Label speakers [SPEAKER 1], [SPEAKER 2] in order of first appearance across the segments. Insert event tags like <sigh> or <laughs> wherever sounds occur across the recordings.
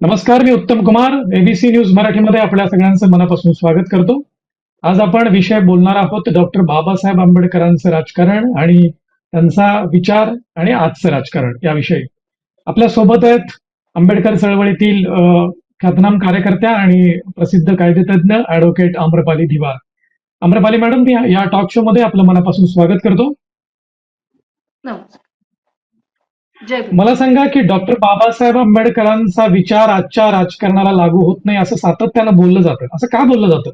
[SPEAKER 1] नमस्कार मी उत्तम Kumar ABC news मराठीमध्ये आपल्या सगळ्यांचं मनापासून स्वागत करतो. आज आपण विषय बोलणार आहोत डॉक्टर बाबासाहेब आंबेडकरांचं राजकारण आणि त्यांचा विचार आणि आजचं राजकारण याविषयी. आपल्यासोबत आहेत आंबेडकर चळवळीतील ख्यातनाम कार्यकर्त्या आणि प्रसिद्ध कायदेतज्ञ ऍडव्होकेट आम्रपाली दिवार. आम्रपाली मॅडम मी या टॉक शो मध्ये आपलं मनापासून स्वागत करतो.
[SPEAKER 2] नमस्कार.
[SPEAKER 1] मला सांगा की डॉक्टर बाबासाहेब आंबेडकरांचा विचार आजच्या राजकारणाला लागू होत नाही असं सातत्यानं बोललं जातं. असं का बोललं जातं?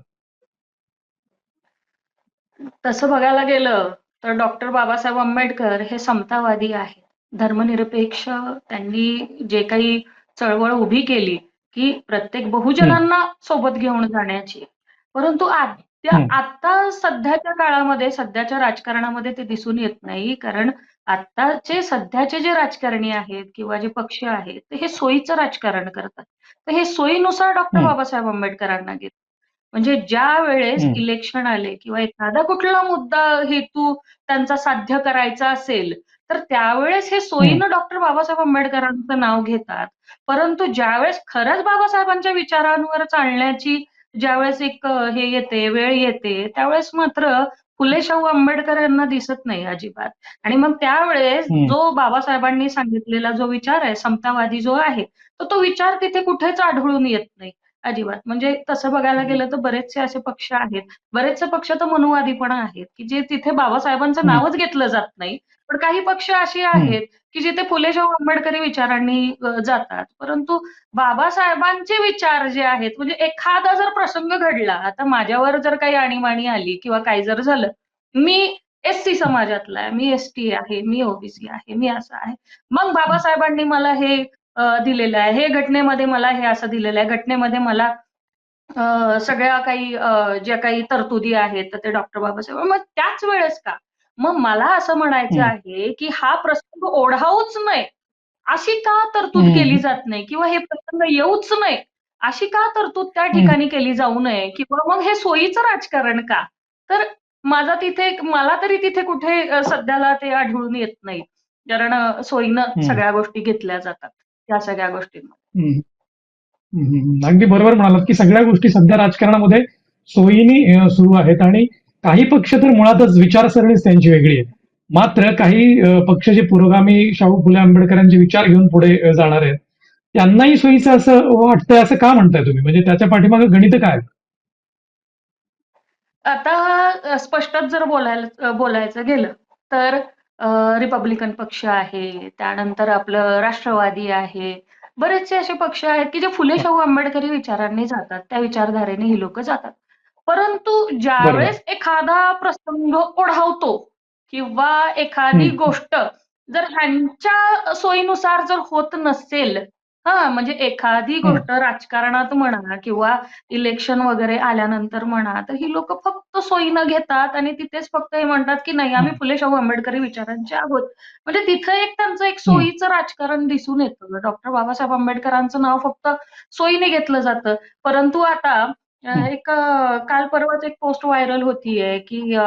[SPEAKER 2] तसं बघायला गेलं तर डॉक्टर बाबासाहेब आंबेडकर हे समतावादी आहेत. धर्मनिरपेक्ष त्यांनी जे काही चळवळ उभी केली की प्रत्येक बहुजनांना सोबत घेऊन जाण्याची. परंतु
[SPEAKER 1] हम्म.
[SPEAKER 2] आता सध्याच्या काळामध्ये सध्याच्या राजकारणामध्ये ते दिसून येत नाही कारण आत्ताचे सध्याचे जे राजकारणी आहेत किंवा जे पक्ष आहेत ते हे सोयीचं राजकारण करतात तर हे सोयीनुसार डॉक्टर. बाबासाहेब आंबेडकरांना घेतात म्हणजे ज्या वेळेस. इलेक्शन आले किंवा एखादा कुठला मुद्दा हेतू त्यांचा साध्य करायचा असेल तर त्यावेळेस हे सोयीनं डॉक्टर बाबासाहेब आंबेडकरांचं नाव घेतात परंतु ज्यावेळेस खरंच बाबासाहेबांच्या विचारांवर चालण्याची ज्यावेळेस एक हे येते वेळ येते त्यावेळेस मात्र फुले शाहू आंबेडकर यांना दिसत नाही अजिबात आणि मग त्यावेळेस. जो बाबासाहेबांनी सांगितलेला जो विचार आहे समतावादी जो आहे तर तो विचार तिथे कुठेच आढळून येत नाही अजिबात. म्हणजे तसं बघायला गेलं तर बरेचसे असे पक्ष आहेत. बरेचसे पक्ष तर मनुवादी पण आहेत की जे तिथे बाबासाहेबांचं. नावच घेतलं जात नाही. पण काही पक्ष असे आहेत की जिथे फुले शाहू आंबेडकरी विचारांनी जातात. परंतु बाबासाहेबांचे विचार जे आहेत म्हणजे एखादा जर प्रसंग घडला आता माझ्यावर जर काही आणीबाणी आली किंवा काही जर झालं मी एससी समाजातला आहे मी एसटी आहे मी ओबीसी आहे मी असं आहे. मग बाबासाहेबांनी मला हे दिलेलं आहे. हे घटनेमध्ये मला हे असं दिलेलं आहे. घटनेमध्ये मला सगळ्या काही ज्या काही तरतुदी आहेत तर ते डॉक्टर बाबासाहेब मग त्याच वेळेस का? मग मला असं म्हणायचं. आहे की हा प्रसंग ओढावूच नये. अशी का तरतूद. केली जात नाही? किंवा हे प्रसंग येऊच नये. अशी का तरतूद त्या ठिकाणी केली जाऊ नये? किंवा मग हे सोयीचं राजकारण का? तर माझा तिथे मला तरी तिथे कुठे सध्याला ते आढळून येत नाही. कारण सोयीनं. सगळ्या गोष्टी घेतल्या जातात. त्या सगळ्या गोष्टींमध्ये.
[SPEAKER 1] अगदी बरोबर म्हणालात की सगळ्या गोष्टी सध्या राजकारणामध्ये सोयीने सुरू आहेत आणि काही पक्ष तर मुळातच विचारसरणीच त्यांची वेगळी आहे मात्र काही पक्ष जे पुरोगामी शाहू फुले आंबेडकरांचे विचार घेऊन पुढे जाणार आहेत त्यांनाही सोयीचं असं वाटतंय असं का म्हणताय तुम्ही म्हणजे त्याच्या पाठीमागे गणित काय?
[SPEAKER 2] आता स्पष्टच जर बोलायला बोलायचं गेलं तर रिपब्लिकन पक्ष आहे, त्यानंतर आपलं राष्ट्रवादी आहे. बरेचसे असे पक्ष आहेत की जे फुले शाहू आंबेडकरी विचारांनी जातात, त्या विचारधारेने ही लोकं जातात. परंतु ज्यावेळेस एखादा प्रसंग ओढावतो किंवा एखादी. गोष्ट जर ह्यांच्या सोयीनुसार जर होत नसेल हां, म्हणजे एखादी. गोष्ट राजकारणात म्हणा किंवा इलेक्शन वगैरे आल्यानंतर म्हणा, तर ही लोकं फक्त सोयीनं घेतात आणि तिथेच फक्त हे म्हणतात, की नाही आम्ही. फुले शाहू आंबेडकरी विचारांचे आहोत. म्हणजे तिथं एक त्यांचं एक सोयीचं राजकारण दिसून येतं. डॉक्टर बाबासाहेब आंबेडकरांचं नाव फक्त सोयीने घेतलं जातं. परंतु आता अ. एक अ, काल परवाच एक पोस्ट व्हायरल होतीये, की अ,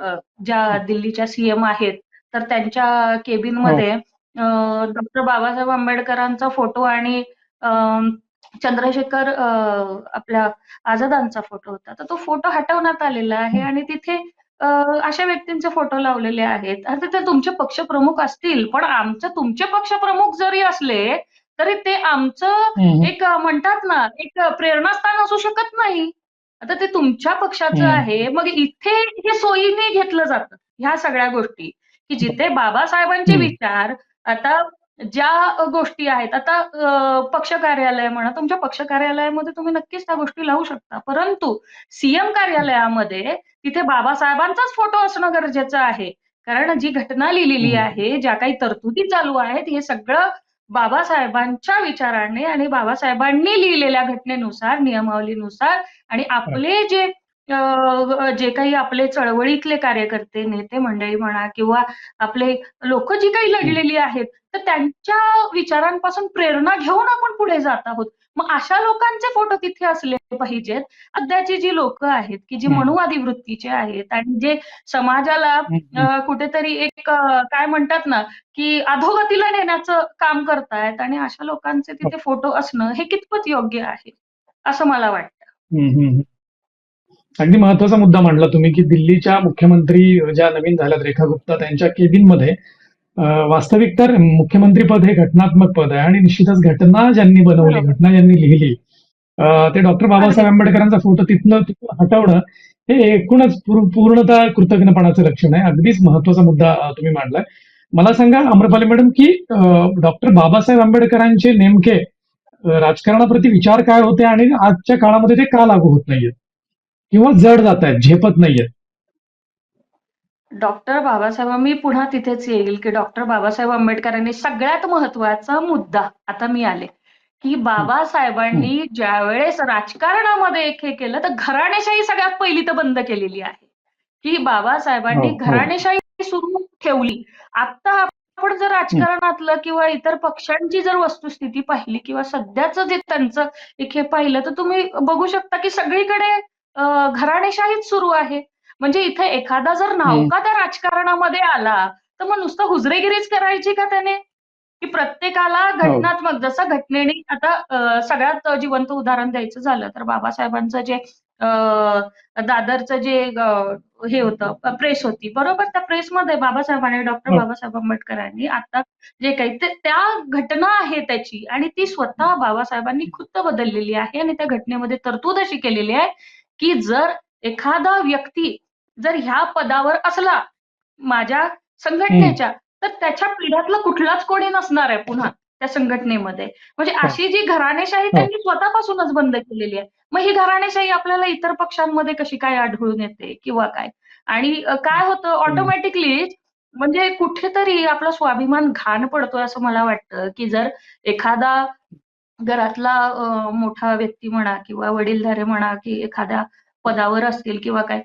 [SPEAKER 2] अ, ज्या दिल्लीच्या सीएम आहेत, तर त्यांच्या
[SPEAKER 1] हो.
[SPEAKER 2] केबिनमध्ये डॉक्टर बाबासाहेब आंबेडकरांचा फोटो आणि चंद्रशेखर आपल्या आझादांचा फोटो होता. तर तो फोटो हटवण्यात आलेला आहे आणि तिथे अशा व्यक्तींचे फोटो लावलेले आहेत. आता ते तुमचे पक्षप्रमुख असतील, पण आमचे तुमचे पक्षप्रमुख जरी असले, तरी ते आमचं. एक म्हणतात ना, एक प्रेरणास्थान असू शकत नाही. आता ते तुमच्या पक्षाचं. आहे. मग इथे हे सोयीने घेतलं जातं, ह्या सगळ्या गोष्टी, की जिथे बाबासाहेबांचे. विचार आता ज्या गोष्टी आहेत, आता पक्ष कार्यालय म्हणा, तुमच्या पक्ष कार्यालयामध्ये तुम्ही नक्कीच त्या गोष्टी लावू शकता. परंतु सीएम कार्यालयामध्ये तिथे बाबासाहेबांचाच फोटो असणं गरजेचं आहे. कारण जी घटना लिहिलेली. आहे, ज्या काही तरतुदी चालू आहेत, हे सगळं बाबासाहेबांच्या विचाराने आणि बाबासाहेबांनी लिहिलेल्या घटनेनुसार, नियमावलीनुसार आणि आपले जे जे काही आपले चळवळीतले कार्यकर्ते, नेते मंडळी म्हणा किंवा आपले लोक जी काही लढलेली आहेत, तर त्यांच्या विचारांपासून प्रेरणा घेऊन आपण पुढे जात आहोत. मग अशा लोकांचे फोटो तिथे असले पाहिजेत. सध्याची जी लोकं आहेत, की जी
[SPEAKER 1] हं.
[SPEAKER 2] मनुवादी वृत्तीचे आहेत आणि जे समाजाला
[SPEAKER 1] हं, हं.
[SPEAKER 2] कुठेतरी एक काय म्हणतात ना, की अधोगतीला नेण्याचं काम करतायत आणि अशा लोकांचे
[SPEAKER 1] हो.
[SPEAKER 2] तिथे फोटो असणं हे कितपत योग्य आहे, असं मला वाटतं.
[SPEAKER 1] अगदी महत्त्वाचा मुद्दा मांडला तुम्ही, की दिल्लीच्या मुख्यमंत्री ज्या नवीन झाल्यात रेखा गुप्ता त्यांच्या केबिनमध्ये वास्तविक तर मुख्यमंत्रीपद हे घटनात्मक पद आहे आणि निश्चितच घटना ज्यांनी बनवली. घटना ज्यांनी लिहिली ते डॉक्टर बाबासाहेब. आंबेडकरांचा फोटो तिथनं हटवणं हे एकूणच पूर पूर्णतः कृतज्ञपणाचं लक्षण आहे. अगदीच महत्त्वाचा मुद्दा तुम्ही मांडलाय. मला सांगा आम्रपाली मॅडम, की डॉक्टर बाबासाहेब आंबेडकरांचे नेमके राजकारणाप्रती विचार काय होते आणि आजच्या काळामध्ये ते का लागू होत नाहीयेत? किंवा जड जातायत, झेपत नाहीयेत?
[SPEAKER 2] डॉक्टर बाबासाहेब मी पुन्हा तिथेच येईल, की डॉक्टर बाबासाहेब आंबेडकरांनी सगळ्यात महत्त्वाचा मुद्दा, आता मी आले, की. बाबासाहेबांनी
[SPEAKER 1] हं.
[SPEAKER 2] ज्यावेळेस राजकारणामध्ये एक हे केलं, तर घराणेशाही सगळ्यात पहिली तर बंद केलेली आहे. की बाबासाहेबांनी
[SPEAKER 1] हो, हो.
[SPEAKER 2] घराणेशाही सुरू ठेवली. आता आपण जर. राजकारणातलं किंवा इतर पक्षांची जर वस्तुस्थिती पाहिली किंवा सध्याचं जे त्यांचं एक हे पाहिलं, तर तुम्ही बघू शकता, की सगळीकडे घराणेशाहीच सुरू आहे. म्हणजे इथे एखादा जर. न्हावका त्या राजकारणामध्ये आला, तर मग नुसतं हुजरेगिरीच करायची का त्याने? की प्रत्येकाला
[SPEAKER 1] हो.
[SPEAKER 2] घटनात्मक जसं घटनेने आता सगळ्यात जिवंत उदाहरण द्यायचं झालं, तर बाबासाहेबांचं जे दादरचं जे हे होतं प्रेस होती, बरोबर? त्या प्रेसमध्ये बाबासाहेबांनी, डॉक्टर
[SPEAKER 1] हो.
[SPEAKER 2] बाबासाहेब आंबेडकरांनी आता जे काही ते त्या घटना आहे त्याची आणि ती स्वतः बाबासाहेबांनी खुद्द बदललेली आहे आणि त्या घटनेमध्ये तरतूद अशी केलेली आहे, की जर एखादा व्यक्ती जर ह्या पदावर असला, माझ्या. संघटनेच्या, तर त्याच्या पिढ्यातला कुठलाच कोणी नसणार आहे पुन्हा त्या संघटनेमध्ये. म्हणजे. अशी जी घराणेशाही. त्यांनी स्वतःपासूनच बंद केलेली आहे. मग ही घराणेशाही आपल्याला इतर पक्षांमध्ये कशी काय आढळून येते किंवा काय? आणि काय होतं. ऑटोमॅटिकली म्हणजे कुठेतरी आपला स्वाभिमान घाण पडतोय असं मला वाटतं, की जर एखादा घरातला मोठा व्यक्ती म्हणा किंवा वडीलधारे म्हणा, की एखाद्या पदावर असतील किंवा काय,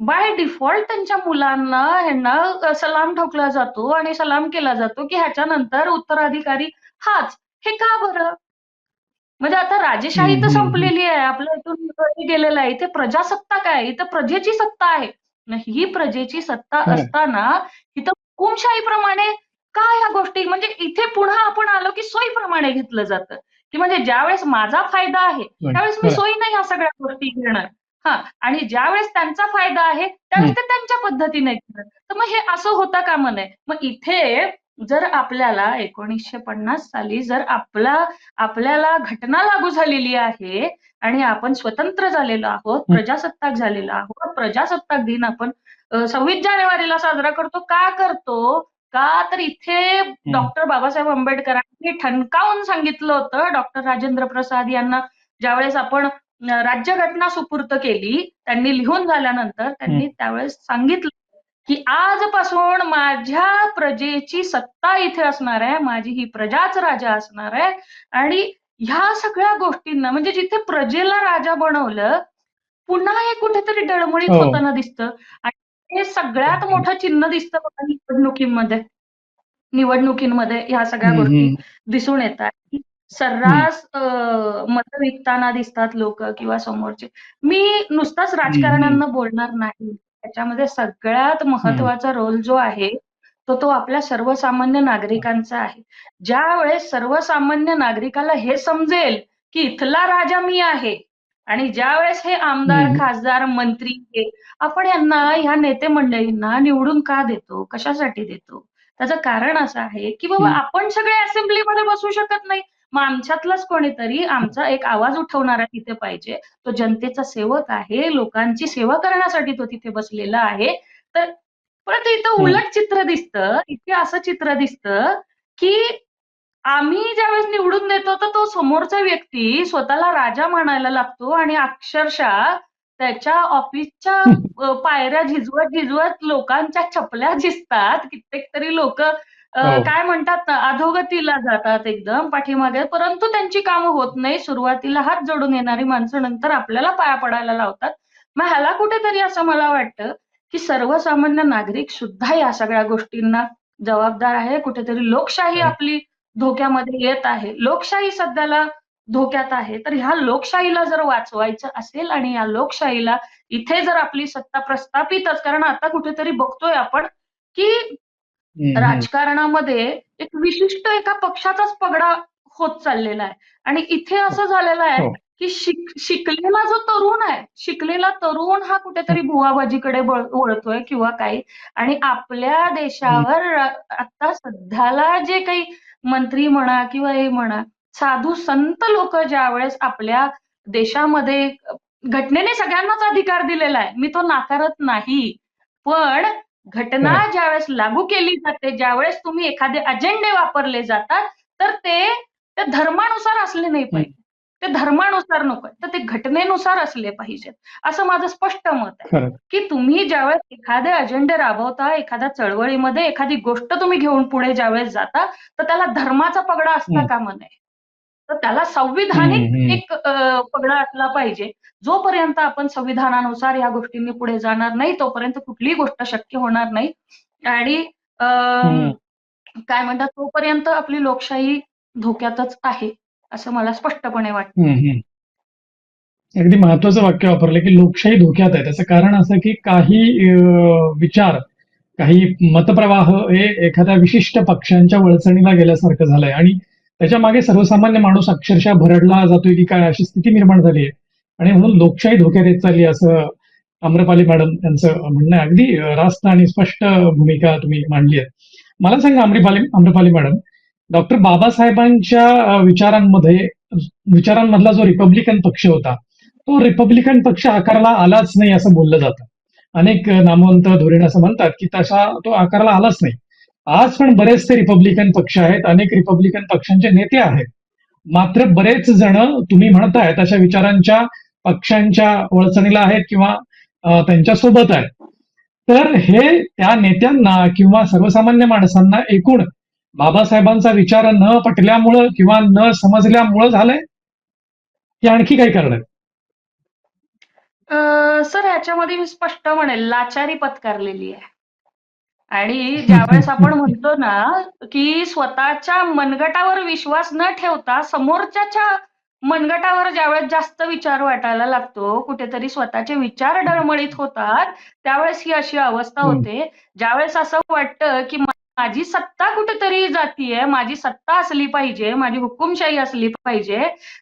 [SPEAKER 2] बाय डिफॉल्ट त्यांच्या मुलांना ह्यांना सलाम ठोकला जातो आणि सलाम केला जातो, की ह्याच्यानंतर उत्तराधिकारी हाच. हे का बरं? म्हणजे आता राजेशाही तर. संपलेली आहे. आपल्या इथून गेलेलं आहे. इथे प्रजासत्ताक आहे. इथं प्रजेची सत्ता आहे. ही प्रजेची सत्ता. असताना इथं हुकुमशाहीप्रमाणे का ह्या गोष्टी म्हणजे इथे पुन्हा आपण आलो, की सोयीप्रमाणे घेतलं जातं, की म्हणजे ज्यावेळेस माझा फायदा आहे. त्यावेळेस मी
[SPEAKER 1] खरंय.
[SPEAKER 2] सोयीने ह्या सगळ्या गोष्टी घेणार. हां. आणि ज्यावेळेस त्यांचा फायदा आहे, त्यावेळेस. ते त्यांच्या पद्धतीने घेणार. तर मग हे असं होता कामा नये. मग इथे जर आपल्याला 1950 साली जर आपला आपल्याला घटना लागू झालेली आहे आणि आपण स्वतंत्र झालेलो आहोत. प्रजासत्ताक झालेलो आहोत. प्रजासत्ताक दिन आपण 26 जानेवारीला साजरा करतो. का करतो? का तर इथे. डॉक्टर बाबासाहेब आंबेडकरांनी ठणकावून सांगितलं होतं, डॉक्टर राजेंद्र प्रसाद यांना ज्यावेळेस आपण राज्यघटना सुपूर्त केली, त्यांनी लिहून झाल्यानंतर. त्यांनी त्यावेळेस सांगितलं, की आजपासून माझ्या प्रजेची सत्ता इथे असणार आहे. माझी ही प्रजाच राजा असणार आहे आणि ह्या सगळ्या गोष्टींना म्हणजे जिथे प्रजेला राजा बनवलं, पुन्हा हे कुठेतरी डळमळीत
[SPEAKER 1] हो.
[SPEAKER 2] होताना दिसतं आणि हे सगळ्यात. मोठं चिन्ह दिसतं बघा निवडणुकीमध्ये. निवडणुकींमध्ये ह्या सगळ्या गोष्टी. दिसून येतात. सर्रास मतं विकताना दिसतात लोकं किंवा समोरचे. मी नुसताच. राजकारण्यांना बोलणार नाही. त्याच्यामध्ये सगळ्यात. महत्त्वाचा रोल जो आहे, तो तो आपल्या सर्वसामान्य नागरिकांचा आहे. ज्यावेळेस सर्वसामान्य नागरिकाला हे समजेल, की इथला राजा मी आहे आणि ज्यावेळेस हे
[SPEAKER 1] हं,
[SPEAKER 2] आमदार. खासदार, मंत्री हे आपण यांना ह्या नेते मंडळींना निवडून का देतो? कशासाठी देतो? त्याचं कारण असं आहे, की बाबा. आपण सगळे असेंब्लीमध्ये बसू शकत नाही. मग आमच्यातलाच कोणीतरी आमचा एक आवाज उठवणारा तिथे पाहिजे. तो जनतेचा सेवक आहे. लोकांची सेवा करण्यासाठी तो तिथे बसलेला आहे. तर परंतु इथं. उलट चित्र दिसतं. इथे असं चित्र दिसतं, की आम्ही ज्यावेळेस निवडून देतो, तर तो समोरचा व्यक्ती स्वतःला राजा म्हणायला लागतो आणि अक्षरशः त्याच्या ऑफिसच्या <laughs> पायऱ्या झिजवत-झिजवत लोकांच्या चपल्या झिजतात. कित्येक तरी लोकं
[SPEAKER 1] हो.
[SPEAKER 2] काय म्हणतात ना, अधोगतीला जातात एकदम पाठीमागे. परंतु त्यांची कामं होत नाही. सुरुवातीला हात जोडून येणारी माणसं नंतर आपल्याला पाया पडायला लावतात. मग ह्याला कुठेतरी असं मला वाटतं की सर्वसामान्य नागरिक सुद्धा या सगळ्या गोष्टींना जबाबदार आहे कुठेतरी लोकशाही
[SPEAKER 1] हं.
[SPEAKER 2] आपली धोक्यामध्ये येत आहे. लोकशाही सध्याला धोक्यात आहे. तर ह्या लोकशाहीला जर वाचवायचं असेल आणि या लोकशाहीला इथे जर आपली सत्ता प्रस्थापितच कारण आता कुठेतरी बघतोय आपण की. राजकारणामध्ये एक विशिष्ट एका पक्षाचाच पगडा होत चाललेला आहे. आणि इथे असं झालेलं आहे
[SPEAKER 1] हो.
[SPEAKER 2] की शिक शिकलेला जो तरुण आहे शिकलेला तरुण हा कुठेतरी भुवाबाजीकडे वळतोय किंवा काही. आणि आपल्या देशावर आता सध्याला जे काही मंत्री म्हणा किंवा हे म्हणा साधू संत लोक ज्यावेळेस आपल्या देशामध्ये घटनेने सगळ्यांनाच अधिकार दिलेला आहे मी तो नाकारत नाही. पण घटना. ज्यावेळेस लागू केली जाते ज्यावेळेस तुम्ही एखादे अजेंडे वापरले जातात तर ते ते धर्मानुसार असले नाही पाहिजे. ते धर्मानुसार नको तर ते घटनेनुसार असले पाहिजेत. असं माझं स्पष्ट मत आहे. की तुम्ही ज्यावेळेस एखादे अजेंडे राबवता एखाद्या चळवळीमध्ये एखादी गोष्ट तुम्ही घेऊन पुढे ज्यावेळेस जाता तर त्याला धर्माचा पगडा असता. कामा नये तर त्याला संविधानिक. एक पगडा असला पाहिजे. जोपर्यंत आपण संविधानानुसार या गोष्टींनी पुढे जाणार नाही तोपर्यंत कुठलीही गोष्ट शक्य होणार नाही. आणि. काय म्हणतात तोपर्यंत आपली लोकशाही धोक्यातच आहे. असं मला स्पष्टपणे वाटतं.
[SPEAKER 1] अगदी महत्वाचं वाक्य वापरलं की लोकशाही धोक्यात आहे. त्याचं कारण असं की काही विचार काही मतप्रवाह हे एखाद्या विशिष्ट पक्षांच्या वळचणीला गेल्यासारखं झालंय. आणि त्याच्यामागे सर्वसामान्य माणूस अक्षरशः भरडला जातोय की काय अशी स्थिती निर्माण झाली आहे. आणि म्हणून लोकशाही धोक्यात येत चालली असं आम्रपाली मॅडम यांचं म्हणणं अगदी रास्त आणि स्पष्ट भूमिका तुम्ही मांडली आहे. मला सांगा आम्रपाली आम्रपाली मॅडम डॉक्टर बाबासाहेबांच्या विचारांमध्ये विचारांमधला जो रिपब्लिकन पक्ष होता तो रिपब्लिकन पक्ष आकारला आलाच नाही असं बोललं जातं. अनेक नामवंत धोरण असं म्हणतात की तसा तो आकारला आलाच नाही. आज पण बरेचसे रिपब्लिकन पक्ष आहेत अनेक रिपब्लिकन पक्षांचे नेते आहेत. मात्र बरेच जण तुम्ही म्हणताय तशा विचारांच्या पक्षांच्या वळचणीला आहेत किंवा त्यांच्यासोबत आहेत. तर हे त्या नेत्यांना किंवा सर्वसामान्य माणसांना एकूण बाबासाहेबांचा विचार न पटल्यामुळं किंवा न समजल्यामुळं झालंय? की आणखी काही कारण
[SPEAKER 2] सर ह्याच्यामध्ये मी स्पष्ट म्हणेल लाचारी पत्कारलेली आहे. आणि ज्यावेळेस आपण म्हणतो ना की स्वतःच्या मनगटावर विश्वास न ठेवता समोरच्याच्या मनगटावर ज्यावेळेस जास्त विचार वाटायला लागतो कुठेतरी स्वतःचे विचार डळमळीत होतात त्यावेळेस ही अशी अवस्था. होते. ज्यावेळेस असं वाटतं की माझी सत्ता कुठेतरी जातीये माझी सत्ता असली पाहिजे माझी हुकुमशाही असली पाहिजे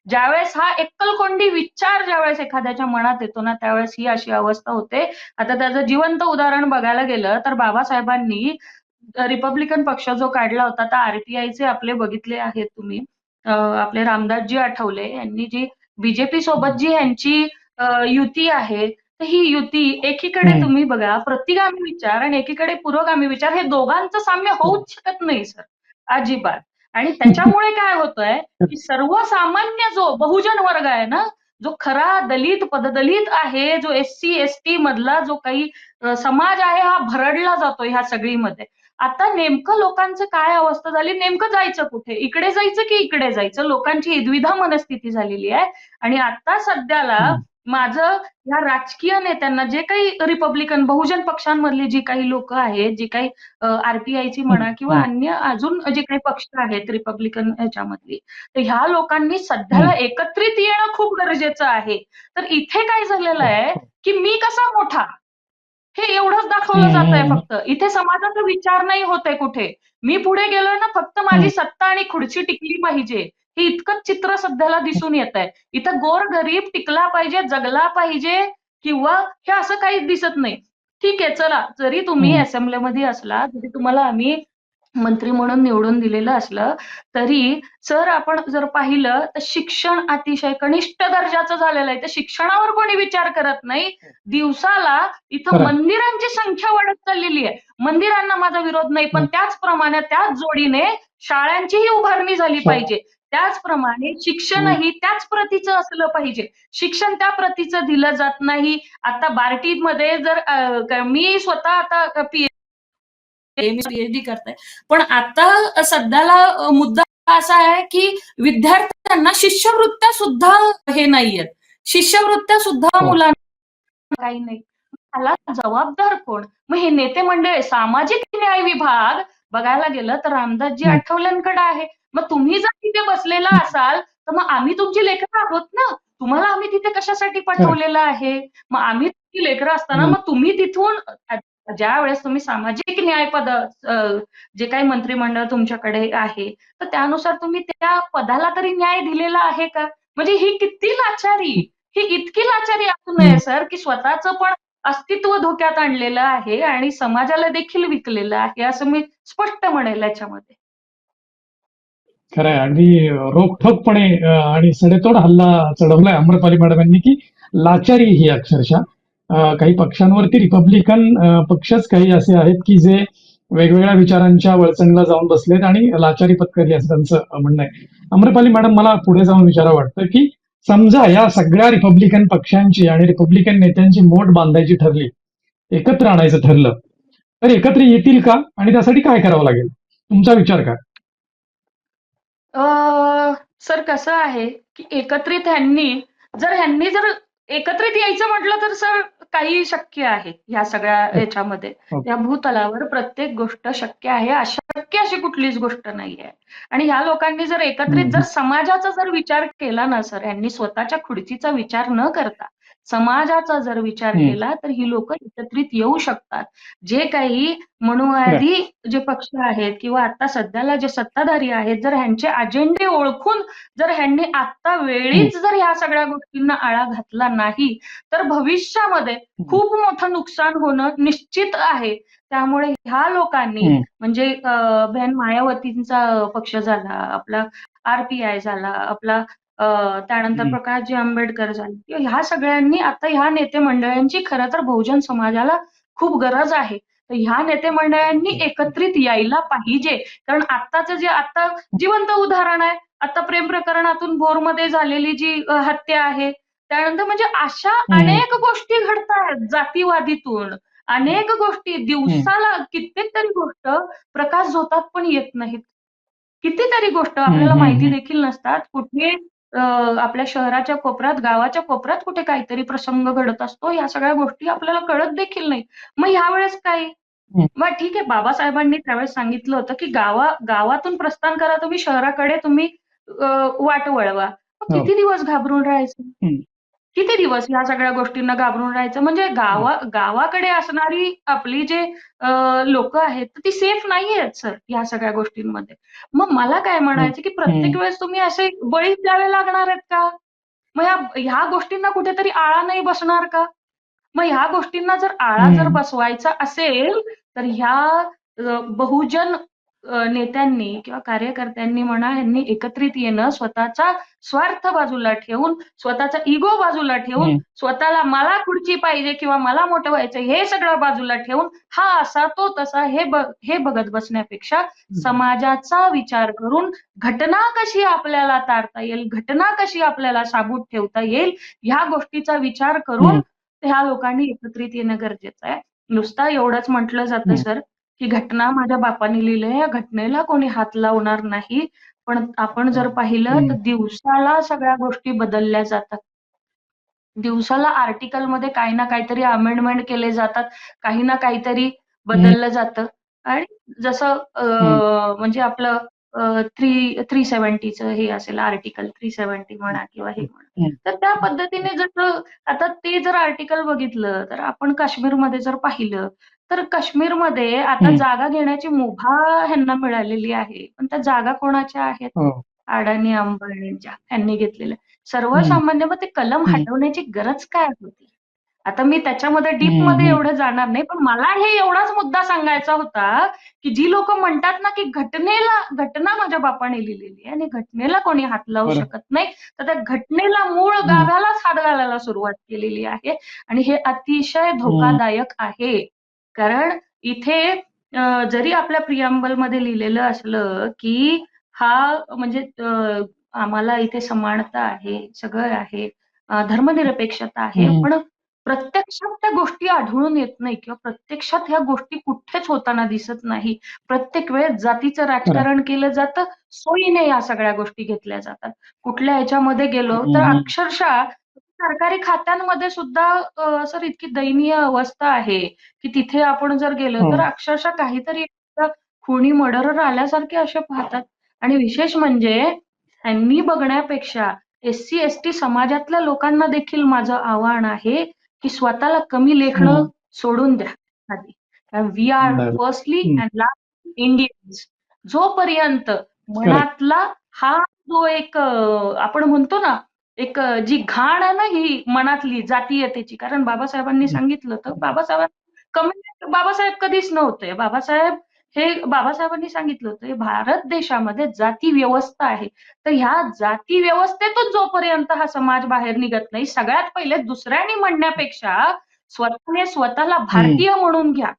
[SPEAKER 2] ज्यावेळेस हा एकलकोंडी विचार ज्यावेळेस एखाद्याच्या मनात येतो ना त्यावेळेस ही अशी अवस्था होते. आता त्याचं जिवंत उदाहरण बघायला गेलं तर बाबासाहेबांनी रिपब्लिकन पक्ष जो काढला होता तर आरटीआयचे आपले बघितले आहेत तुम्ही. आपले रामदासजी आठवले यांनी जी बीजेपी सोबत जी यांची युती आहे तर ही युती एकीकडे. तुम्ही बघा प्रतिगामी विचार आणि एकीकडे पुरोगामी विचार हे दोघांचं साम्य होऊच शकत नाही सर. अजिबात. आणि <laughs> त्याच्यामुळे काय होतंय की सर्वसामान्य जो बहुजन वर्ग आहे ना जो खरा दलित पददलित आहे जो एस सी एस टी मधला जो काही समाज आहे हा भरडला जातो ह्या सगळीमध्ये. आता नेमकं लोकांचं काय अवस्था झाली? नेमकं जायचं कुठे? इकडे जायचं की इकडे जायचं? लोकांची द्विधा मनस्थिती झालेली आहे. आणि आता सध्याला. माझं या राजकीय नेत्यांना जे काही रिपब्लिकन बहुजन पक्षांमधली जी काही लोक आहेत जी काही आरपीआयची म्हणा किंवा. अन्य अजून जे काही पक्ष आहेत रिपब्लिकन ह्याच्यामधली तर ह्या लोकांनी सध्याला एकत्रित येणं खूप गरजेचं आहे. तर इथे काय झालेलं आहे की मी कसा मोठा? हे एवढंच दाखवलं. जात आहे फक्त. इथे समाजाचा विचार नाही होतंय कुठे. मी पुढे गेलो ना फक्त माझी. सत्ता आणि खुर्ची टिकली पाहिजे. हे इतकंच चित्र सध्याला दिसून येत आहे इथं गोर गरीब टिकला पाहिजे जगला पाहिजे किंवा हे असं काही दिसत नाही ठीक आहे चला जरी तुम्ही. असेंब्लीमध्ये असला जरी तुम्हाला आम्ही मंत्री म्हणून निवडून दिलेलं असलं तरी सर आपण जर पाहिलं तर शिक्षण अतिशय कनिष्ठ दर्जाचं झालेलं आहे तर शिक्षणावर कोणी विचार करत नाही दिवसाला इथं. मंदिरांची संख्या वाढत चाललेली आहे मंदिरांना माझा विरोध नाही पण. त्याचप्रमाणे त्याच जोडीने शाळांचीही उभारणी झाली
[SPEAKER 1] हो.
[SPEAKER 2] पाहिजे त्याचप्रमाणे शिक्षणही त्याच प्रतीचं असलं पाहिजे. शिक्षण त्या प्रतीचं दिलं जात नाही. आता बार्टीमध्ये जर मी स्वतः आता पीएचडी करते. पण आता सध्याला मुद्दा असा आहे की विद्यार्थ्यांना शिष्यवृत्त्या सुद्धा हे नाहीयेत. शिष्यवृत्त्या सुद्धा
[SPEAKER 1] हो.
[SPEAKER 2] मुलांना काही नाही. त्याला जबाबदार कोण? मग हे नेते मंडळ सामाजिक न्याय विभाग. बघायला गेलं तर रामदासजी. आठवल्यांकडे आहे. मग तुम्ही जर तिथे बसलेला असाल तर मग आम्ही तुमची लेकरं आहोत ना? तुम्हाला आम्ही तिथे कशासाठी पाठवलेलं आहे? मग आम्ही तुमची लेकरं असताना. मग तुम्ही तिथून ज्या वेळेस तुम्ही सामाजिक न्याय पद जे काही मंत्रिमंडळ तुमच्याकडे आहे तर त्यानुसार तुम्ही त्या पदाला तरी न्याय दिलेला आहे का? म्हणजे ही किती लाचारी! ही इतकी लाचारी असू नये. सर की स्वतःचं पण अस्तित्व धोक्यात आणलेलं आहे आणि समाजाला देखील विकलेलं आहे असं मी स्पष्ट म्हणेल याच्यामध्ये.
[SPEAKER 1] खरं आहे. अगदी रोखठोकपणे आणि सडेतोड हल्ला चढवलाय अमरपाली मॅडम यांनी की लाचारी ही अक्षरशः. काही पक्षांवरती रिपब्लिकन पक्षच काही असे आहेत की जे वेगवेगळ्या विचारांच्या वळचणला जाऊन बसलेत आणि लाचारी पत्करली असं त्यांचं म्हणणं आहे. अमरपाली मॅडम मला पुढे जाऊन विचारा वाटतं की समजा या सगळ्या रिपब्लिकन पक्षांची आणि रिपब्लिकन नेत्यांची मोठ बांधायची ठरली एकत्र आणायचं ठरलं तर एकत्र येतील का? आणि त्यासाठी काय करावं लागेल? तुमचा विचार काय?
[SPEAKER 2] सर कसं आहे की एकत्रित ह्यांनी जर ह्यांनी जर एकत्रित यायचं म्हटलं तर सर काही शक्य आहे ह्या सगळ्या <laughs> याच्यामध्ये
[SPEAKER 1] ओके.
[SPEAKER 2] या भूतलावर प्रत्येक गोष्ट शक्य आहे अशक्य अशी कुठलीच गोष्ट नाही आहे आणि ह्या लोकांनी जर एकत्रित. जर समाजाचा जर विचार केला ना सर यांनी स्वतःच्या खुर्चीचा विचार न करता समाजाचा जर विचार. केला तर ही लोक एकत्रित येऊ शकतात. जे काही मनुवादी जे पक्ष आहेत किंवा आता सध्याला जे सत्ताधारी आहेत जर ह्यांचे अजेंडे ओळखून जर ह्यांनी आता वेळीच जर ह्या सगळ्या गोष्टींना आळा घातला नाही तर भविष्यामध्ये खूप मोठं नुकसान होणं निश्चित आहे. त्यामुळे ह्या लोकांनी. म्हणजे बहन मायावतींचा पक्ष झाला आपला आरपीआय झाला आपला त्यानंतर. प्रकाशजी आंबेडकर झाले. किंवा ह्या सगळ्यांनी आता ह्या नेते मंडळांची खरं तर बहुजन समाजाला खूप गरज आहे. तर ह्या नेते मंडळांनी एकत्रित यायला पाहिजे. कारण आत्ताचं जे आता जिवंत उदाहरण आहे. आता प्रेम प्रकरणातून भोरमध्ये झालेली जी हत्या आहे. त्यानंतर म्हणजे अशा. अनेक गोष्टी घडतायत जातीवादीतून. अनेक गोष्टी. दिवसाला कित्येक तरी गोष्ट प्रकाश झोतात पण येत नाहीत. कितीतरी गोष्ट आपल्याला माहिती. देखील नसतात. कुठे आपल्या शहराच्या कोपऱ्यात गावाच्या कोपऱ्यात कुठे काहीतरी प्रसंग घडत असतो या सगळ्या गोष्टी आपल्याला कळत देखील नाही मग ह्यावेळेस काय. मग ठीक आहे बाबासाहेबांनी त्यावेळेस सांगितलं होतं की गावा गावातून प्रस्थान करा तुम्ही शहराकडे तुम्ही वाट वळवा मग
[SPEAKER 1] हो.
[SPEAKER 2] किती दिवस घाबरून राहायचं. किती दिवस ह्या सगळ्या गोष्टींना घाबरून राहायचं? म्हणजे गावा गावाकडे असणारी आपली जे लोक आहेत तर ती सेफ नाही आहेत सर ह्या सगळ्या गोष्टींमध्ये. मग मला काय म्हणायचं की प्रत्येक. वेळेस तुम्ही असे बळी द्यावे लागणार आहेत का? मग ह्या ह्या गोष्टींना कुठेतरी आळा नाही बसणार का? मग ह्या गोष्टींना जर आळा जर. बसवायचा असेल तर ह्या बहुजन नेत्यांनी किंवा कार्यकर्त्यांनी म्हणा यांनी एकत्रित येणं स्वतःचा स्वार्थ बाजूला ठेवून स्वतःचा इगो बाजूला ठेवून. स्वतःला मला खुर्ची पाहिजे किंवा मला मोठं व्हायचं हे सगळं बाजूला ठेवून हा असा तो तसा हे ब- हे बघत बसण्यापेक्षा समाजाचा विचार करून घटना कशी आपल्याला तारता येईल घटना कशी आपल्याला साबूत ठेवता येईल ह्या गोष्टीचा विचार करून. ह्या लोकांनी एकत्रित येणं गरजेचं आहे नुसता एवढंच म्हटलं जातं. सर की घटना माझ्या बापाने लिहिलंय या घटनेला कोणी हात लावणार नाही. पण आपण जर पाहिलं तर. दिवसाला सगळ्या गोष्टी बदलल्या जातात. दिवसाला आर्टिकलमध्ये काही ना काहीतरी अमेंडमेंट केले जातात. काही ना काहीतरी बदललं जातं. आणि जसं म्हणजे आपलं थ्री थ्री सेव्हन्टीचं हे असेल आर्टिकल थ्री सेव्हन्टी म्हणा किंवा हे म्हणा. तर त्या पद्धतीने जसं आता ते जर आर्टिकल बघितलं तर आपण काश्मीरमध्ये जर पाहिलं तर काश्मीरमध्ये आता. जागा घेण्याची मुभा ह्यांना मिळालेली आहे पण त्या जागा कोणाच्या आहेत
[SPEAKER 1] हो.
[SPEAKER 2] अडाणी अंबानींच्या यांनी घेतलेल्या सर्वसामान्य मग ते कलम. हटवण्याची गरज काय होती आता मी त्याच्यामध्ये
[SPEAKER 1] डीपमध्ये.
[SPEAKER 2] एवढं जाणार नाही पण मला हे एवढाच मुद्दा सांगायचा होता की जी लोक म्हणतात ना की घटनेला घटना माझ्या बापाने लिहिलेली आहे आणि घटनेला कोणी हात लावू. शकत नाही तर त्या घटनेला मूळ. गाभ्यालाच हात घालायला सुरुवात केलेली आहे आणि हे अतिशय धोकादायक आहे कारण इथे जरी आपल्या प्रियांबलमध्ये लिहिलेलं असलं की हा म्हणजे आम्हाला इथे समानता आहे सगळं आहे धर्मनिरपेक्षता आहे. पण प्रत्यक्षात त्या गोष्टी आढळून येत नाही किंवा प्रत्यक्षात ह्या गोष्टी कुठेच होताना दिसत नाही प्रत्येक वेळेस जातीचं राजकारण केलं जातं सोयीने या सगळ्या गोष्टी घेतल्या जातात कुठल्या ह्याच्यामध्ये गेलो तर. अक्षरशः सरकारी खात्यांमध्ये सुद्धा सर इतकी दयनीय अवस्था आहे, की तिथे आपण जर गेलो
[SPEAKER 1] हं.
[SPEAKER 2] तर अक्षरशः काहीतरी खुनी मर्डरर आल्यासारखे असे पाहतात आणि विशेष म्हणजे त्यांनी बघण्यापेक्षा एस-सी, एस-टी समाजातल्या लोकांना देखील माझं आव्हान आहे, की स्वतःला कमी लेखणं. सोडून द्या आधी. कारण we are. Firstly. And last Indians. जोपर्यंत मनातला हा जो एक आपण म्हणतो ना, एक जी घाण आहे ना ही मनातली जातीयतेची कारण बाबासाहेबांनी. सांगितलं होतं बाबासाहेब कम्युनिस्ट बाबासाहेब कधीच नव्हते. बाबासाहेब हे बाबासाहेबांनी सांगितलं होतं, हे भारत देशामध्ये जाती व्यवस्था आहे. तर ह्या जाती व्यवस्थेतून जोपर्यंत हा समाज बाहेर निघत नाही, सगळ्यात पहिले दुसऱ्यांनी म्हणण्यापेक्षा स्वतःने स्वतःला भारतीय म्हणून घ्या.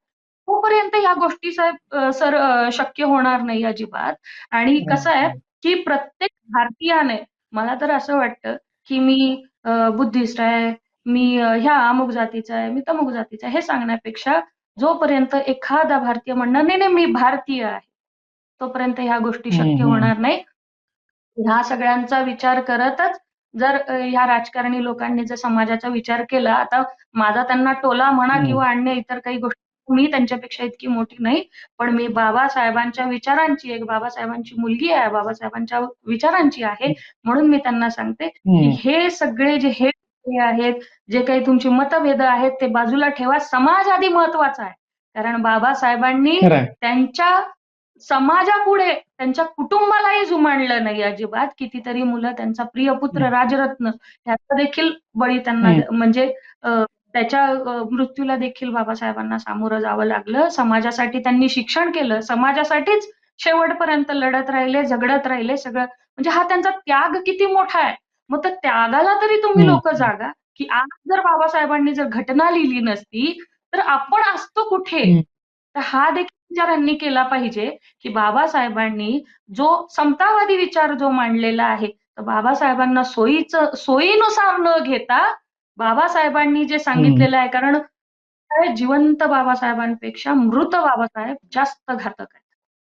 [SPEAKER 2] तोपर्यंत ह्या गोष्टी साहेब सर शक्य होणार नाही अजिबात. आणि कसं आहे, की प्रत्येक भारतीयाने मला तर असं वाटतं, की मी बुद्धिस्ट आहे, मी ह्या अमुक जातीचा आहे, मी तमुक जातीचा आहे, हे सांगण्यापेक्षा जोपर्यंत एखादा भारतीय म्हणणार, "नाही, नाही, मी भारतीय आहे." तोपर्यंत ह्या गोष्टी शक्य. होणार नाही. ह्या सगळ्यांचा विचार करतच जर ह्या राजकारणी लोकांनी जर समाजाचा विचार केला, आता माझा त्यांना टोला म्हणा. किंवा अन्य इतर काही गोष्टी मी त्यांच्यापेक्षा इतकी मोठी नाही. पण मी बाबासाहेबांच्या विचारांची एक बाबासाहेबांची मुलगी आहे, बाबासाहेबांच्या विचारांची आहे. म्हणून मी त्यांना सांगते, की.
[SPEAKER 1] हे
[SPEAKER 2] सगळे जे हे आहेत, जे काही तुमची मतभेद आहेत, ते बाजूला ठेवा. समाज आधी महत्त्वाचा आहे. कारण बाबासाहेबांनी. त्यांच्या समाजापुढे त्यांच्या कुटुंबालाही जुमानलं नाही अजिबात. कितीतरी मुलं त्यांचा प्रिय पुत्र
[SPEAKER 1] हं.
[SPEAKER 2] राजरत्न ह्याचा देखील बळी त्यांना
[SPEAKER 1] हं.
[SPEAKER 2] म्हणजे अ, त्याच्या मृत्यूला देखील बाबासाहेबांना सामोरं जावं लागलं. समाजासाठी त्यांनी शिक्षण केलं. समाजासाठीच शेवटपर्यंत लढत राहिले, झगडत राहिले सगळं. म्हणजे हा त्यांचा त्याग किती मोठा आहे. मग त्या त्यागाला तरी तुम्ही. लोकं जागा, की आज जर बाबासाहेबांनी जर घटना लिहिली नसती, तर आपण असतो कुठे? तर हा देखील विचार यांनी केला पाहिजे, की बाबासाहेबांनी जो समतावादी विचार जो मांडलेला आहे, तर बाबासाहेबांना सोयीचं सोयीनुसार न घेता बाबासाहेबांनी जे. सांगितलेलं आहे कारण जिवंत बाबासाहेबांपेक्षा मृत बाबासाहेब जास्त घातक आहेत.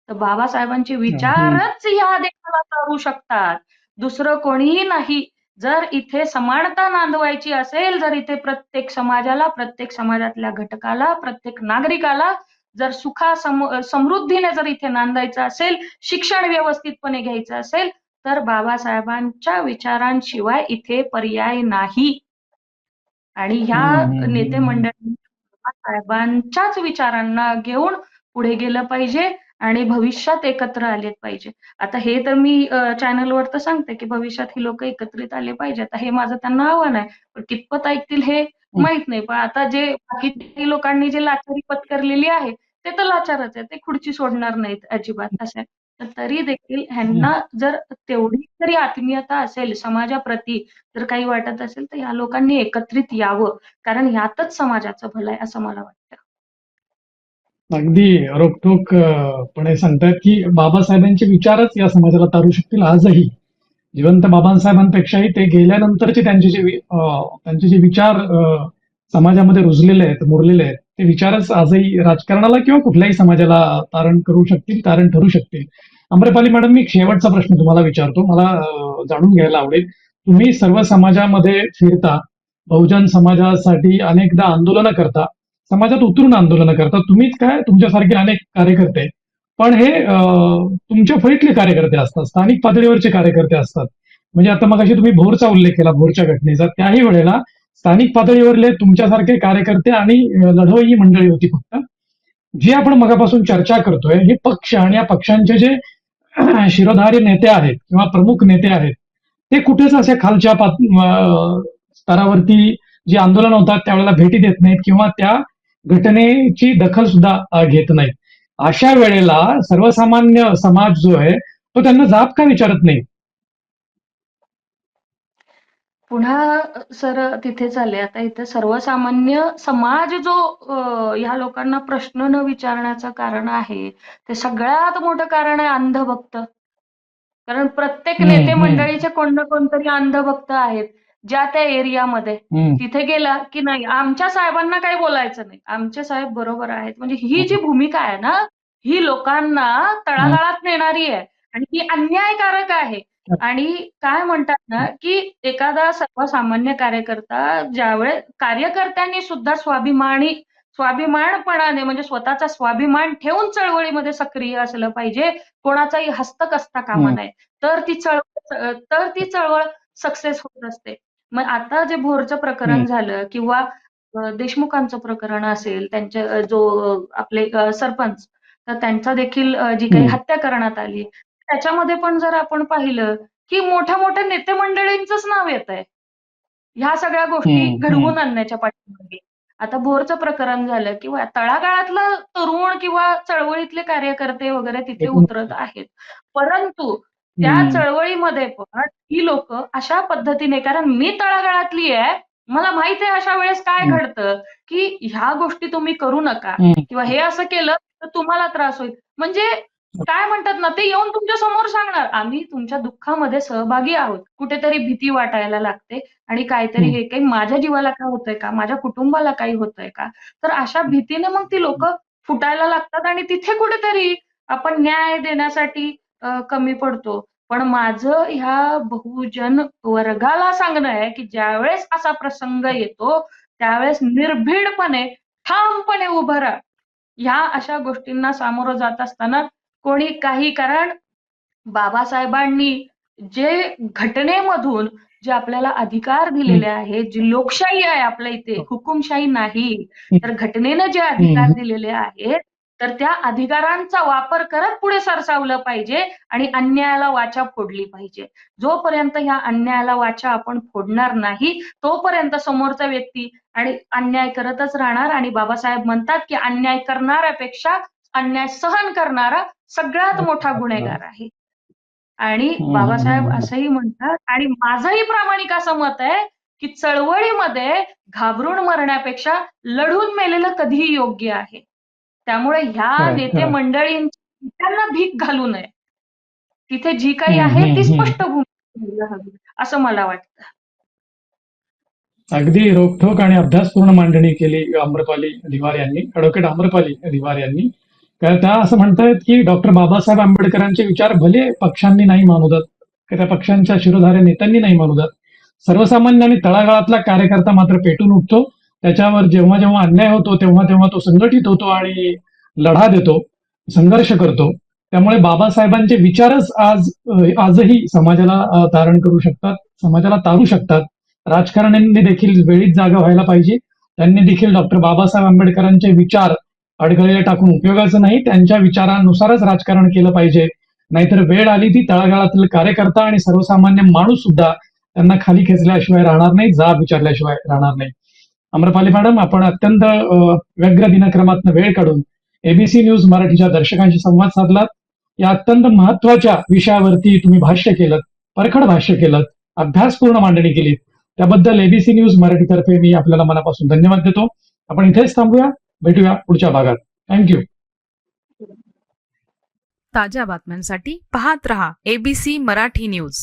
[SPEAKER 2] तर बाबासाहेबांचे. विचारच ह्या देशाला तारू शकतात. दुसरं कोणीही नाही. जर इथे समानता नांदवायची असेल, जर इथे प्रत्येक समाजाला, प्रत्येक समाजातल्या घटकाला, प्रत्येक नागरिकाला जर सुखा सम समृद्धीने जर इथे नांदायचं असेल, शिक्षण व्यवस्थितपणे घ्यायचं असेल, तर बाबासाहेबांच्या विचारांशिवाय इथे पर्याय नाही. आणि ह्या नेते. मंडळींनी बाबासाहेबांच्याच विचारांना घेऊन पुढे गेलं पाहिजे आणि भविष्यात एकत्र आले पाहिजे. आता हे तर मी चॅनलवर तर सांगते, की भविष्यात ही लोकं एकत्रित आले पाहिजे. आता हे माझं त्यांना आव्हान आहे. पण कितपत ऐकतील हे. माहीत नाही. पण आता जे बाकी लोकांनी जे लाचारी पत्करलेली आहे, ते तर लाचारच आहे. ते खुर्ची सोडणार नाहीत अजिबात असं. तर तरी देखील. ह्यांना जर तेवढी जरी आत्मीयता असेल समाजाप्रती, जर काही वाटत असेल, तर ह्या लोकांनी एकत्रित यावं. कारण ह्यातच समाजाचं भलं आहे असं मला वाटतं.
[SPEAKER 1] अगदी रोखठोक पणे सांगतायत, की बाबासाहेबांचे विचारच या समाजाला तारू शकतील आजही. जिवंत बाबासाहेबांपेक्षाही ते गेल्यानंतरचे त्यांचे जे त्यांचे जे विचार समाजामध्ये रुजलेले आहेत, मुरलेले आहेत, ते विचारच आजही राजकारणाला किंवा कुठल्याही समाजाला तारण करू शकतील, तारण ठरू शकतील. आम्रपाली मॅडम, मी शेवटचा प्रश्न तुम्हाला विचारतो. मला जाणून घ्यायला आवडेल. तुम्ही सर्व समाजामध्ये फिरता, बहुजन समाजासाठी अनेकदा आंदोलनं करता, समाजात उतरून आंदोलनं करता. तुम्हीच काय तुमच्यासारखे अनेक कार्यकर्ते. पण हे तुमच्या फळीतले कार्यकर्ते असतात, स्थानिक पातळीवरचे कार्यकर्ते असतात. म्हणजे आता मगाशी तुम्ही भोरचा उल्लेख केला, भोरच्या घटनेचा. त्याही वेळेला स्थानिक पातळीवरले तुमच्यासारखे कार्यकर्ते आणि लढवई मंडळी होती फक्त. जी आपण मगापासून चर्चा करतोय, हे पक्ष आणि या पक्षांचे जे शिरोधारी नेते आहेत किंवा प्रमुख नेते आहेत, ते कुठेच अशा खालच्या स्तरावरती जी आंदोलन होतात त्यावेळेला भेटी देत नाहीत किंवा त्या घटनेची दखल सुद्धा घेत नाहीत. अशा वेळेला सर्वसामान्य समाज जो आहे, तो त्यांना जाब का विचारत नाही?
[SPEAKER 2] पुन्हा सर तिथेच आले. आता इथे सर्वसामान्य समाज जो ह्या लोकांना प्रश्न न विचारण्याचं कारण आहे, ते सगळ्यात मोठं कारण आहे अंधभक्त. कारण प्रत्येक नेते. मंडळीचे कोण ना कोणतरी अंधभक्त आहेत, ज्या त्या एरियामध्ये. तिथे गेला की नाही आमच्या साहेबांना काही बोलायचं नाही. आमचे साहेब बरोबर आहेत. म्हणजे ही जी. भूमिका आहे ना, ही लोकांना. तळागाळात नेणारी आहे आणि ही अन्यायकारक आहे. आणि काय म्हणतात ना की एखादा सर्वसामान्य कार्यकर्ता ज्यावेळेस कार्यकर्त्यांनी सुद्धा स्वाभिमानी स्वाभिमानपणाने म्हणजे स्वतःचा स्वाभिमान ठेवून चळवळीमध्ये सक्रिय असलं पाहिजे कोणाचाही हस्तक असता कामा. नये तर ती चळवळ तर ती चळवळ सक्सेस होत असते मग आता जे भोरचं प्रकरण. झालं किंवा देशमुखांचं प्रकरण असेल त्यांच्या जो आपले सरपंच तर त्यांचा देखील जी काही. हत्या करण्यात आली त्याच्यामध्ये पण जर आपण पाहिलं की मोठ्या मोठ्या नेते मंडळींचंच नाव येत आहे ह्या सगळ्या गोष्टी घडवून. आणण्याच्या पाठीमागे आता भोरचं प्रकरण झालं किंवा तळागाळातलं तरुण किंवा चळवळीतले कार्यकर्ते वगैरे तिथे उतरत आहेत परंतु त्या. चळवळीमध्ये पण ही लोक अशा पद्धतीने कारण मी तळागाळातली आहे मला माहीत आहे अशा वेळेस काय. घडतं की ह्या गोष्टी तुम्ही करू नका. किंवा हे असं केलं तर तुम्हाला त्रास होईल म्हणजे काय म्हणतात ना ते येऊन तुमच्यासमोर सांगणार आम्ही तुमच्या दुःखामध्ये सहभागी आहोत कुठेतरी भीती वाटायला लागते आणि काहीतरी. हे काही माझ्या जीवाला काय होतंय का माझ्या कुटुंबाला काही होतंय का तर अशा भीतीने मग ती लोक फुटायला लागतात आणि तिथे कुठेतरी आपण न्याय देण्यासाठी कमी पडतो. पण माझं ह्या बहुजन वर्गाला सांगणं आहे की ज्यावेळेस असा प्रसंग येतो त्यावेळेस निर्भीडपणे ठामपणे उभं राहा. ह्या अशा गोष्टींना सामोरं जात असताना कोणी काही कारण बाबासाहेबांनी जे घटनेमधून जे आपल्याला अधिकार दिलेले आहेत जी लोकशाही आहे आपल्या इथे हुकुमशाही नाही तर घटनेनं जे अधिकार. दिलेले आहेत तर त्या अधिकारांचा वापर करत पुढे सरसावलं पाहिजे आणि अन्यायाला वाचा फोडली पाहिजे. जोपर्यंत ह्या अन्यायाला वाचा आपण फोडणार नाही तोपर्यंत समोरचा व्यक्ती आणि अन्याय करतच राहणार आणि बाबासाहेब म्हणतात की अन्याय करणाऱ्यापेक्षा अन्याय सहन करणारा सगळ्यात मोठा गुन्हेगार आहे. आणि. बाबासाहेब असंही म्हणतात आणि माझंही प्रामाणिक असं मत आहे की चळवळीमध्ये घाबरून मरण्यापेक्षा लढून मेलेलं कधीही योग्य आहे. त्यामुळे ह्या नेते. मंडळींची त्यांना भीक घालू नये. तिथे जी काही आहे ती. स्पष्ट भूमिका हवी असं मला वाटतं.
[SPEAKER 1] अगदी रोखठोक आणि अभ्यासपूर्ण मांडणी केली आम्रपाली दिवार यांनी ॲडव्होकेट आम्रपाली दिवार यांनी. त्या असं म्हणतायत की डॉक्टर बाबासाहेब आंबेडकरांचे विचार भले पक्षांनी नाही मानूदात त्या पक्षांच्या शिरोधाऱ्या नेत्यांनी नाही मानूदात सर्वसामान्य आणि तळागाळातला कार्यकर्ता मात्र पेटून उठतो. त्याच्यावर जेव्हा जेव्हा अन्याय होतो तेव्हा तेव्हा तो संघटित होतो आणि लढा देतो संघर्ष करतो. त्यामुळे बाबासाहेबांचे विचारच आज आजही समाजाला तारण करू शकतात समाजाला तारू शकतात. राजकारण्यांनी देखील वेळीच जागा व्हायला पाहिजे. त्यांनी देखील डॉक्टर बाबासाहेब आंबेडकरांचे विचार अडगळीला टाकून उपयोगाचं नाही त्यांच्या विचारानुसारच राजकारण केलं पाहिजे. नाहीतर वेळ आली ती तळागाळातील कार्यकर्ता आणि सर्वसामान्य माणूस सुद्धा त्यांना खाली खेचल्याशिवाय राहणार नाही जाब विचारल्याशिवाय राहणार नाही. अमरपाली मॅडम आपण अत्यंत व्यग्र दिनक्रमातनं वेळ काढून एबीसी न्यूज मराठीच्या दर्शकांशी संवाद साधलात. या अत्यंत महत्त्वाच्या विषयावरती तुम्ही भाष्य केलं परखड भाष्य केलं अभ्यासपूर्ण मांडणी केली त्याबद्दल एबीसी न्यूज मराठीतर्फे मी आपल्याला मनापासून धन्यवाद देतो. आपण इथेच थांबूया भेटूया पुढच्या भागात. थँक्यू
[SPEAKER 3] ताज्या बातम्यांसाठी पाहत रहा एबीसी मराठी न्यूज